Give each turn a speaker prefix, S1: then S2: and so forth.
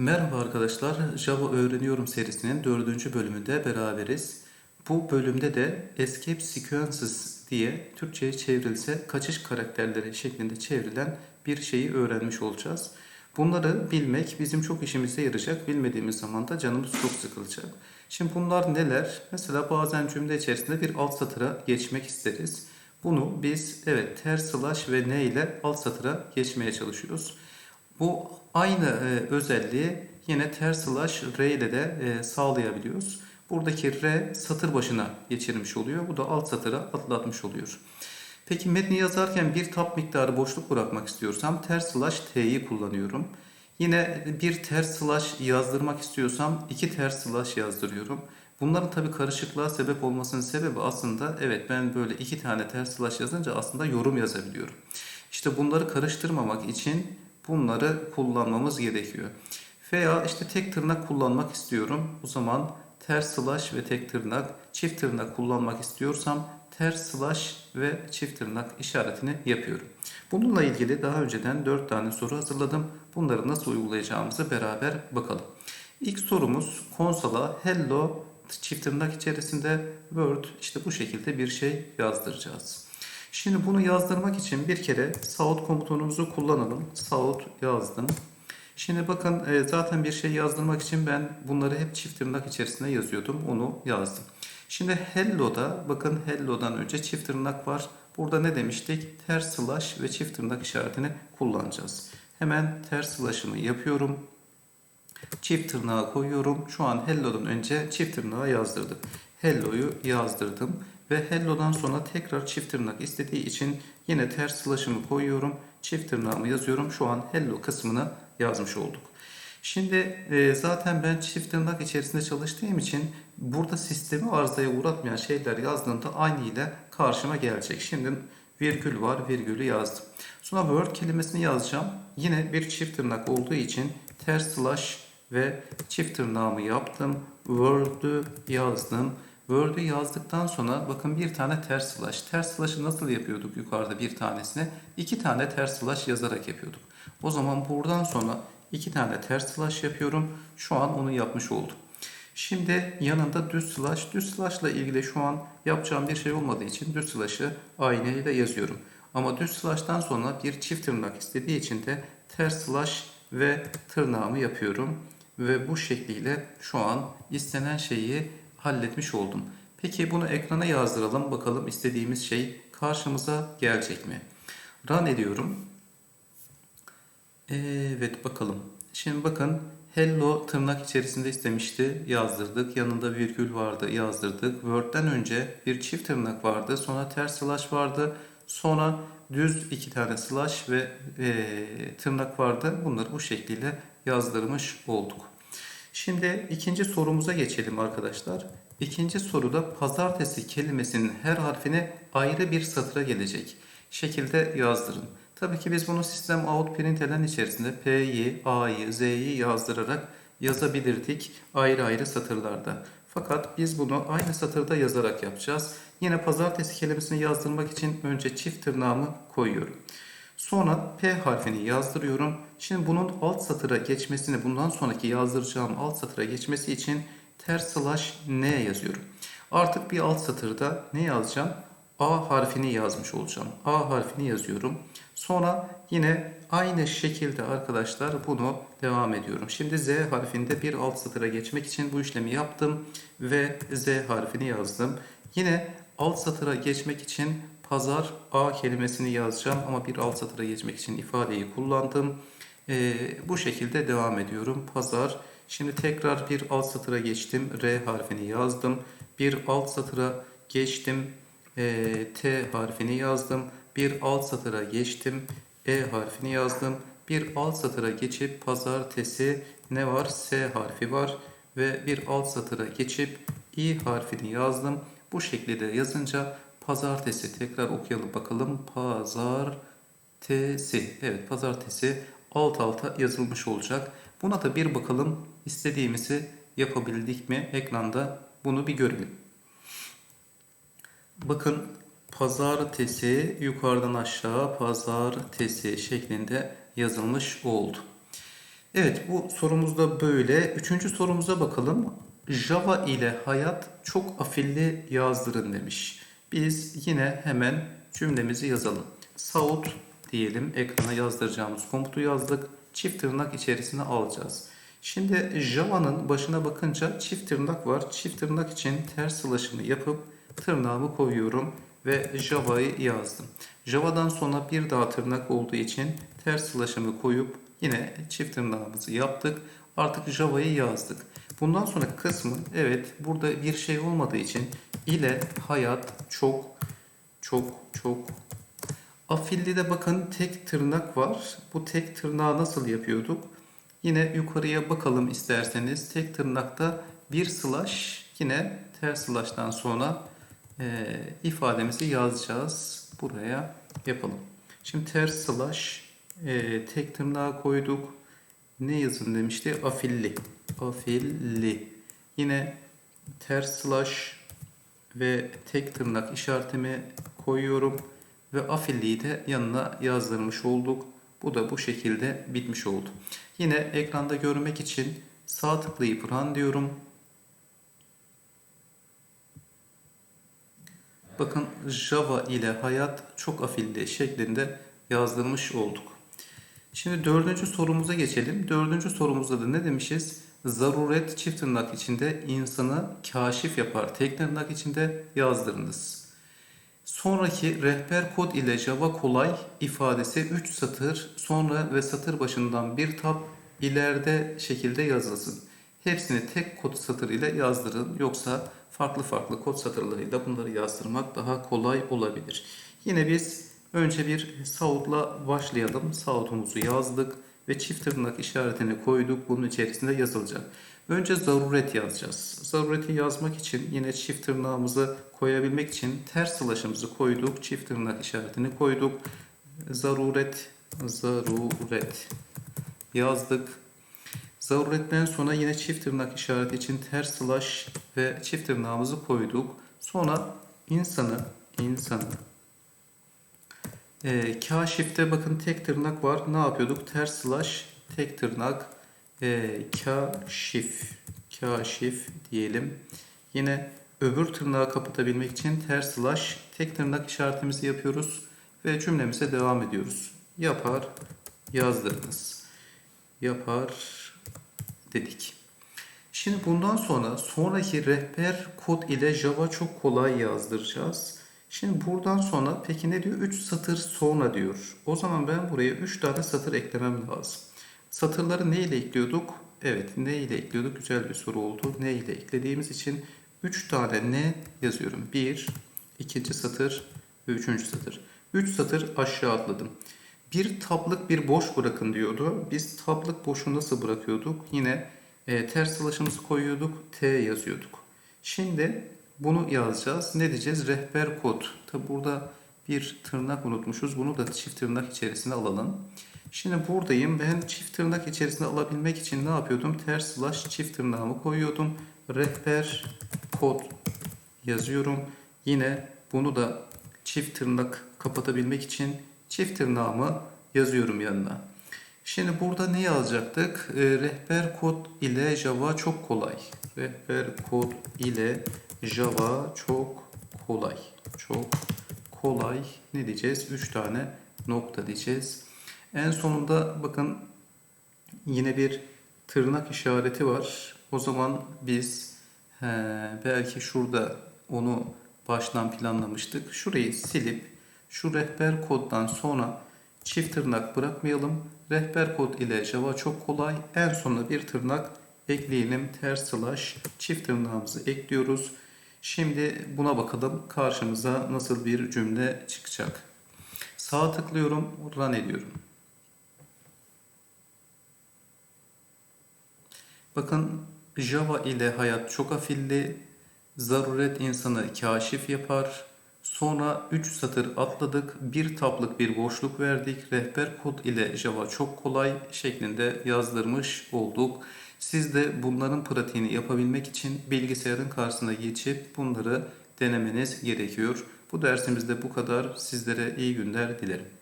S1: Merhaba arkadaşlar, Java Öğreniyorum serisinin dördüncü bölümünde beraberiz. Bu bölümde de Escape Sequences diye Türkçe'ye çevrilse kaçış karakterleri şeklinde çevrilen bir şeyi öğrenmiş olacağız. Bunları bilmek bizim çok işimize yarayacak. Bilmediğimiz zaman da canımız çok sıkılacak. Şimdi bunlar neler? Mesela bazen cümle içerisinde bir alt satıra geçmek isteriz. Bunu biz evet ters slash ve ne ile alt satıra geçmeye çalışıyoruz. Bu aynı e, özelliği yine ters slash r ile de e, sağlayabiliyoruz. Buradaki r satır başına geçirmiş oluyor. Bu da alt satıra atlatmış oluyor. Peki metni yazarken bir tab miktarı boşluk bırakmak istiyorsam ters slash t'yi kullanıyorum. Yine bir ters slash yazdırmak istiyorsam iki ters slash yazdırıyorum. Bunların tabii karışıklığa sebep olmasının sebebi aslında evet ben böyle iki tane ters slash yazınca aslında yorum yazabiliyorum. İşte bunları karıştırmamak için bunları kullanmamız gerekiyor. Veya işte tek tırnak kullanmak istiyorum. O zaman ters slash ve tek tırnak, çift tırnak kullanmak istiyorsam ters slash ve çift tırnak işaretini yapıyorum. Bununla ilgili daha önceden 4 tane soru hazırladım. Bunları nasıl uygulayacağımızı beraber bakalım. İlk sorumuz konsola hello çift tırnak içerisinde word işte bu şekilde bir şey yazdıracağız. Şimdi bunu yazdırmak için bir kere saut komutunumuzu kullanalım. Saut yazdım. Şimdi bakın e, zaten bir şey yazdırmak için ben bunları hep çift tırnak içerisinde yazıyordum. Onu yazdım. Şimdi hello'da bakın hello'dan önce çift tırnak var. Burada ne demiştik? Ters slash ve çift tırnak işaretini kullanacağız. Hemen ters slash'ımı yapıyorum. Çift tırnağı koyuyorum. Şu an hello'dan önce çift tırnağı yazdırdım. Hello'yu yazdırdım. Ve hello'dan sonra tekrar çift tırnak istediği için yine ters slash'ımı koyuyorum. Çift tırnağımı yazıyorum. Şu an hello kısmını yazmış olduk. Şimdi e, zaten ben çift tırnak içerisinde çalıştığım için burada sistemi arızaya uğratmayan şeyler yazdığımda aynı ile karşıma gelecek. Şimdi virgül var, virgülü yazdım. Sonra word kelimesini yazacağım. Yine bir çift tırnak olduğu için ters slash ve çift tırnağımı yaptım. Word'ü yazdım. Word'ü yazdıktan sonra bakın bir tane ters slash. Ters slash'ı nasıl yapıyorduk yukarıda bir tanesine? iki tane ters slash yazarak yapıyorduk. O zaman buradan sonra iki tane ters slash yapıyorum. Şu an onu yapmış oldum. Şimdi yanında düz slash. Düz slash ile ilgili şu an yapacağım bir şey olmadığı için düz slash'ı aynı ile yazıyorum. Ama düz slash'tan sonra bir çift tırnak istediği için de ters slash ve tırnağımı yapıyorum. Ve bu şekliyle şu an istenen şeyi halletmiş oldum. Peki bunu ekrana yazdıralım. Bakalım istediğimiz şey karşımıza gelecek mi? Run ediyorum. Evet bakalım. Şimdi bakın hello tırnak içerisinde istemişti. Yazdırdık. Yanında virgül vardı. Yazdırdık. Word'den önce bir çift tırnak vardı. Sonra ters slash vardı. Sonra düz iki tane slash ve e, tırnak vardı. Bunları bu şekilde yazdırmış olduk. Şimdi ikinci sorumuza geçelim arkadaşlar. İkinci soruda pazartesi kelimesinin her harfine ayrı bir satıra gelecek şekilde yazdırın. Tabii ki biz bunu sistem out println içerisinde P'yi, A'yı, Z'yi yazdırarak yazabilirdik ayrı ayrı satırlarda. Fakat biz bunu aynı satırda yazarak yapacağız. Yine pazartesi kelimesini yazdırmak için önce çift tırnağımı koyuyorum. Sonra P harfini yazdırıyorum. Şimdi bunun alt satıra geçmesini, bundan sonraki yazdıracağım alt satıra geçmesi için ters slash N yazıyorum. Artık bir alt satırda ne yazacağım? A harfini yazmış olacağım. A harfini yazıyorum. Sonra yine aynı şekilde arkadaşlar bunu devam ediyorum. Şimdi Z harfinde bir alt satıra geçmek için bu işlemi yaptım ve Z harfini yazdım. Yine alt satıra geçmek için pazar A kelimesini yazacağım ama bir alt satıra geçmek için ifadeyi kullandım. Ee, bu şekilde devam ediyorum. Pazar. Şimdi tekrar bir alt satıra geçtim. R harfini yazdım. Bir alt satıra geçtim. Ee, T harfini yazdım. Bir alt satıra geçtim. E harfini yazdım. Bir alt satıra geçip pazartesi ne var? S harfi var. Ve bir alt satıra geçip İ harfini yazdım. Bu şekilde yazınca pazartesi tekrar okuyalım bakalım. Pazartesi. Evet pazartesi alt alta yazılmış olacak. Buna da bir bakalım istediğimizi yapabildik mi? Ekranda bunu bir görelim. Bakın pazartesi yukarıdan aşağı pazartesi şeklinde yazılmış oldu. Evet bu sorumuz da böyle. Üçüncü sorumuza bakalım. Java ile hayat çok afilli yazdırın demiş. Biz yine hemen cümlemizi yazalım. Saut diyelim ekrana yazdıracağımız komutu yazdık. Çift tırnak içerisine alacağız. Şimdi Java'nın başına bakınca çift tırnak var. Çift tırnak için ters slaşımı yapıp tırnağımı koyuyorum ve Java'yı yazdım. Java'dan sonra bir daha tırnak olduğu için ters slaşımı koyup yine çift tırnağımızı yaptık. Artık Java'yı yazdık. Bundan sonra kısmı evet burada bir şey olmadığı için ile hayat çok çok çok Afilli'de bakın tek tırnak var. Bu tek tırnağı nasıl yapıyorduk? Yine yukarıya bakalım isterseniz. Tek tırnakta bir slash yine ters slash'tan sonra e, ifademizi yazacağız. Buraya yapalım. Şimdi ters slash e, tek tırnağı koyduk. Ne yazın demişti? Afilli. Afilli. Yine ters slash ve tek tırnak işaretimi koyuyorum ve afilliyi de yanına yazdırmış olduk. Bu da bu şekilde bitmiş oldu. Yine ekranda görmek için sağ tıklayıp run diyorum. Bakın Java ile hayat çok afilli şeklinde yazdırmış olduk. Şimdi dördüncü sorumuza geçelim. Dördüncü sorumuzda da ne demişiz? Zaruret çift tırnak içinde insanı kaşif yapar. Tek tırnak içinde yazdırınız. Sonraki rehber kod ile Java kolay ifadesi 3 satır sonra ve satır başından bir tab ileride şekilde yazılsın. Hepsini tek kod satır ile yazdırın yoksa farklı farklı kod satırlarıyla bunları yazdırmak daha kolay olabilir. Yine biz önce bir sautla başlayalım. Sautumuzu yazdık ve çift tırnak işaretini koyduk. Bunun içerisinde yazılacak. Önce zaruret yazacağız. Zarureti yazmak için yine çift tırnağımızı koyabilmek için ters slaşımızı koyduk. Çift tırnak işaretini koyduk. Zaruret, zaruret yazdık. Zaruretten sonra yine çift tırnak işareti için ters slash ve çift tırnağımızı koyduk. Sonra insanı, insanı e, kaşifte bakın tek tırnak var. Ne yapıyorduk? Ters slash tek tırnak e, kaşif kaşif diyelim. Yine öbür tırnağı kapatabilmek için ters slash tek tırnak işaretimizi yapıyoruz ve cümlemize devam ediyoruz. Yapar yazdırınız. Yapar dedik. Şimdi bundan sonra sonraki rehber kod ile Java çok kolay yazdıracağız. Şimdi buradan sonra peki ne diyor? 3 satır sonra diyor. O zaman ben buraya 3 tane satır eklemem lazım. Satırları ne ile ekliyorduk? Evet ne ile ekliyorduk? Güzel bir soru oldu. Ne ile eklediğimiz için 3 tane ne yazıyorum? 1, ikinci satır ve üçüncü satır. 3 satır aşağı atladım. Bir tablık bir boş bırakın diyordu. Biz tablık boşu nasıl bırakıyorduk? Yine e, ters slaşımızı koyuyorduk. T yazıyorduk. Şimdi bunu yazacağız. Ne diyeceğiz? Rehber kod. Tabi burada bir tırnak unutmuşuz. Bunu da çift tırnak içerisine alalım. Şimdi buradayım. Ben çift tırnak içerisine alabilmek için ne yapıyordum? Ters slash çift tırnağımı koyuyordum. Rehber kod yazıyorum. Yine bunu da çift tırnak kapatabilmek için çift tırnağımı yazıyorum yanına. Şimdi burada ne yazacaktık? E, rehber kod ile Java çok kolay. Rehber kod ile Java çok kolay. Çok kolay. Ne diyeceğiz? 3 tane nokta diyeceğiz. En sonunda bakın yine bir tırnak işareti var. O zaman biz he, belki şurada onu baştan planlamıştık. Şurayı silip şu rehber koddan sonra çift tırnak bırakmayalım. Rehber kod ile Java çok kolay. En sonuna bir tırnak ekleyelim. Ters slash çift tırnağımızı ekliyoruz. Şimdi buna bakalım karşımıza nasıl bir cümle çıkacak. Sağa tıklıyorum, run ediyorum. Bakın Java ile hayat çok afilli, zaruret insanı kaşif yapar. Sonra 3 satır atladık, bir tablık bir boşluk verdik. Rehber kod ile Java çok kolay şeklinde yazdırmış olduk. Siz de bunların pratiğini yapabilmek için bilgisayarın karşısına geçip bunları denemeniz gerekiyor. Bu dersimizde bu kadar. Sizlere iyi günler dilerim.